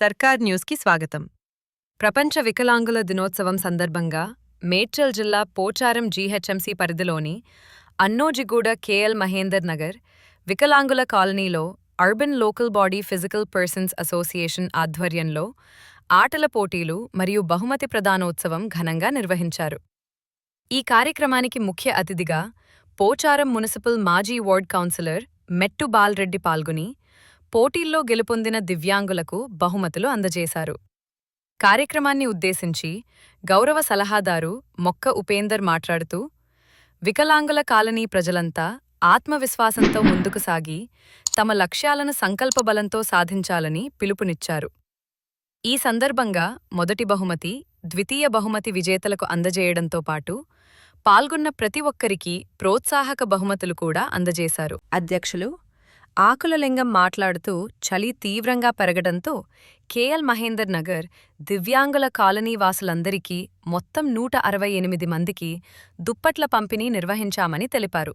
సర్కార్ న్యూస్కి స్వాగతం. ప్రపంచ వికలాంగుల దినోత్సవం సందర్భంగా మేడ్చల్ జిల్లా పోచారం జీహెచ్ఎంసీ పరిధిలోని అన్నోజిగూడ కేఎల్ మహేందర్ నగర్ వికలాంగుల కాలనీలో urban local body physical persons association ఆధ్వర్యంలో ఆటల పోటీలు మరియు బహుమతి ప్రదానోత్సవం ఘనంగా నిర్వహించారు. ఈ కార్యక్రమానికి ముఖ్య అతిథిగా పోచారం మున్సిపల్ మాజీ వార్డ్ కౌన్సిలర్ మెట్టు బాల్రెడ్డి పాల్గొని పోటీల్లో గెలుపొందిన దివ్యాంగులకు బహుమతులు అందజేశారు. కార్యక్రమాన్ని ఉద్దేశించి గౌరవ సలహాదారు మొక్క ఉపేందర్ మాట్లాడుతూ వికలాంగుల కాలనీ ప్రజలంతా ఆత్మవిశ్వాసంతో ముందుకు సాగి తమ లక్ష్యాలను సంకల్పబలంతో సాధించాలని పిలుపునిచ్చారు. ఈ సందర్భంగా మొదటి బహుమతి ద్వితీయ బహుమతి విజేతలకు అందజేయడంతో పాటు పాల్గొన్న ప్రతి ఒక్కరికి ప్రోత్సాహక బహుమతులు కూడా అందజేశారు. అధ్యక్షులు ఆకులలింగం మాట్లాడుతూ చలి తీవ్రంగా పెరగడంతో కేఎల్ మహేందర్ నగర్ దివ్యాంగుల కాలనీ వాసులందరికీ మొత్తం నూట అరవై ఎనిమిది మందికి దుప్పట్ల పంపిణీ నిర్వహించామని తెలిపారు.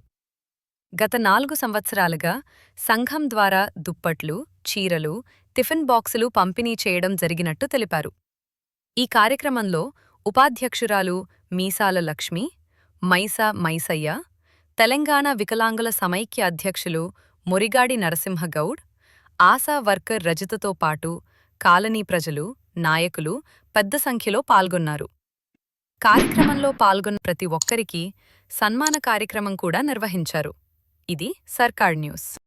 గత నాలుగు సంవత్సరాలుగా సంఘం ద్వారా దుప్పట్లు చీరలు టిఫిన్ బాక్సులు పంపిణీ చేయడం జరిగినట్టు తెలిపారు. ఈ కార్యక్రమంలో ఉపాధ్యక్షురాలు మీసాల లక్ష్మి మైసా మైసయ్య తెలంగాణ వికలాంగుల సమైక్య అధ్యక్షులు మురిగాడి నరసింహగౌడ్ ఆశా వర్కర్ రజితతో పాటు కాలనీ ప్రజలు నాయకులు పెద్ద సంఖ్యలో పాల్గొన్నారు. కార్యక్రమంలో పాల్గొన్న ప్రతి ఒక్కరికి సన్మాన కార్యక్రమం కూడా నిర్వహించారు. ఇది సర్కార్ న్యూస్.